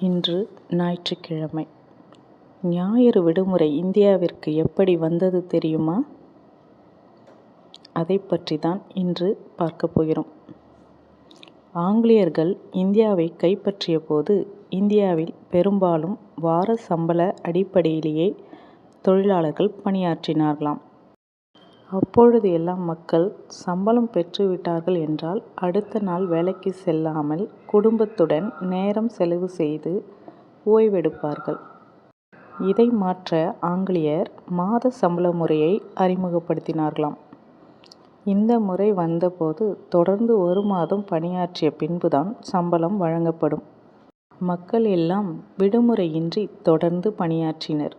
இன்று ஞாயிற்றுக்கிழமை. ஞாயிறு விடுமுறை இந்தியாவிற்கு எப்படி வந்தது தெரியுமா? அதை பற்றி தான் இன்று பார்க்க போகிறோம். ஆங்கிலேயர்கள் இந்தியாவை கைப்பற்றிய போது இந்தியாவில் பெரும்பாலும் வார சம்பள அடிப்படையிலேயே தொழிலாளர்கள் பணியாற்றினார்களாம். அப்பொழுது எல்லாம் மக்கள் சம்பளம் பெற்றுவிட்டார்கள் என்றால் அடுத்த நாள் வேலைக்கு செல்லாமல் குடும்பத்துடன் நேரம் செலவு செய்து ஓய்வெடுப்பார்கள். இதை மாற்ற ஆங்கிலேயர் மாத சம்பள முறையை அறிமுகப்படுத்தினார்களாம். இந்த முறை வந்தபோது தொடர்ந்து ஒரு மாதம் பணியாற்றிய பின்புதான் சம்பளம் வழங்கப்படும். மக்கள் எல்லாம் விடுமுறையின்றி தொடர்ந்து பணியாற்றினர்.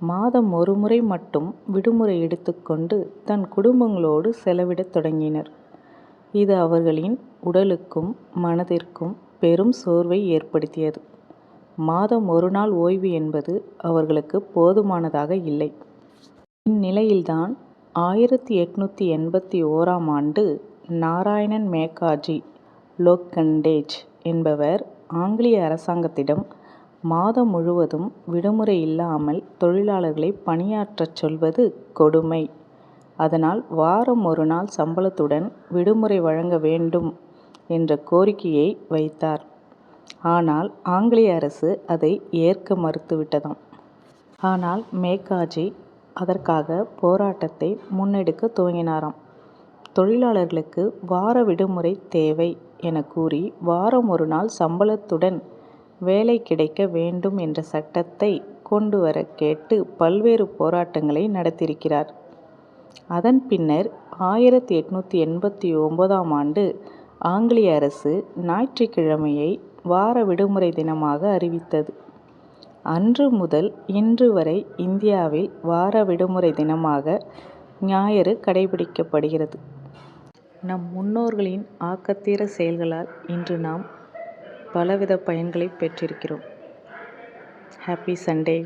மாதம் ஒரு முறை மட்டும் விடுமுறை எடுத்துக்கொண்டு தன் குடும்பங்களோடு செலவிடத் தொடங்கினர். இது அவர்களின் உடலுக்கும் மனதிற்கும் பெரும் சோர்வை ஏற்படுத்தியது. மாதம் ஒரு நாள் ஓய்வு என்பது அவர்களுக்கு போதுமானதாக இல்லை. இந்நிலையில்தான் ஆயிரத்தி எட்நூற்றி எண்பத்தி ஓராம் ஆண்டு நாராயணன் மேகாஜி லோக்கண்டேஜ் என்பவர் ஆங்கிலேய அரசாங்கத்திடம் மாதம் முழுவதும் விடுமுறை இல்லாமல் தொழிலாளர்களை பணியாற்றச் சொல்வது கொடுமை. அதனால் வாரம் ஒரு நாள் சம்பளத்துடன் விடுமுறை வழங்க வேண்டும் என்ற கோரிக்கையை வைத்தார். ஆனால் ஆங்கிலேய அரசு அதை ஏற்க மறுத்துவிட்டதாம். ஆனால் மேகாஜி அதற்காக போராட்டத்தை முன்னெடுக்க துவங்கினாராம். தொழிலாளர்களுக்கு வார விடுமுறை தேவை என கூறி வாரம் ஒரு நாள் சம்பளத்துடன் வேலை கிடைக்க வேண்டும் என்ற சட்டத்தை கொண்டு வர கேட்டு பல்வேறு போராட்டங்களை நடத்தியிருக்கிறார். அதன் பின்னர் ஆயிரத்தி எட்நூற்றி எண்பத்தி ஒன்பதாம் ஆண்டு ஆங்கிலேய அரசு ஞாயிற்றுக்கிழமையை வார விடுமுறை தினமாக அறிவித்தது. அன்று முதல் இன்று வரை இந்தியாவில் வார விடுமுறை தினமாக ஞாயிறு கடைபிடிக்கப்படுகிறது. நம் முன்னோர்களின் ஆக்கத்தீர செயல்களால் இன்று நாம் பலவித பயன்களை பெற்றிருக்கிறோம். Happy Sunday